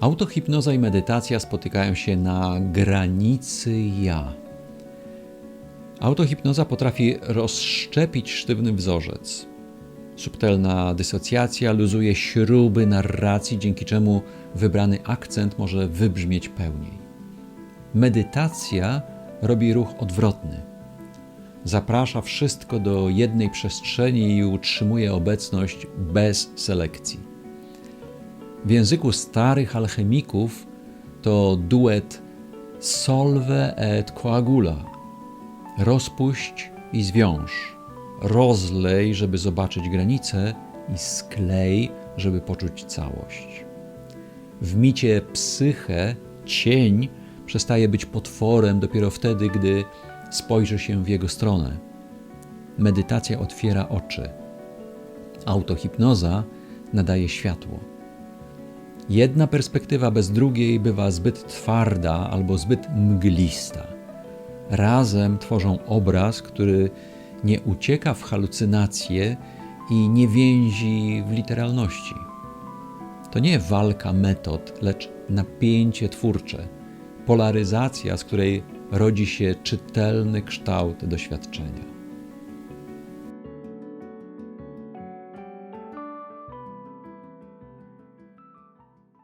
Autohipnoza i medytacja spotykają się na granicy ja. Autohipnoza potrafi rozszczepić sztywny wzorzec. Subtelna dysocjacja luzuje śruby narracji, dzięki czemu wybrany akcent może wybrzmieć pełniej. Medytacja robi ruch odwrotny. Zaprasza wszystko do jednej przestrzeni i utrzymuje obecność bez selekcji. W języku starych alchemików to duet solve et coagula. Rozpuść i zwiąż. Rozlej, żeby zobaczyć granicę, i sklej, żeby poczuć całość. W micie psyche cień przestaje być potworem dopiero wtedy, gdy spojrzy się w jego stronę. Medytacja otwiera oczy. Autohipnoza nadaje światło. Jedna perspektywa bez drugiej bywa zbyt twarda albo zbyt mglista. Razem tworzą obraz, który nie ucieka w halucynacje i nie więzi w literalności. To nie walka metod, lecz napięcie twórcze, polaryzacja, z której rodzi się czytelny kształt doświadczenia.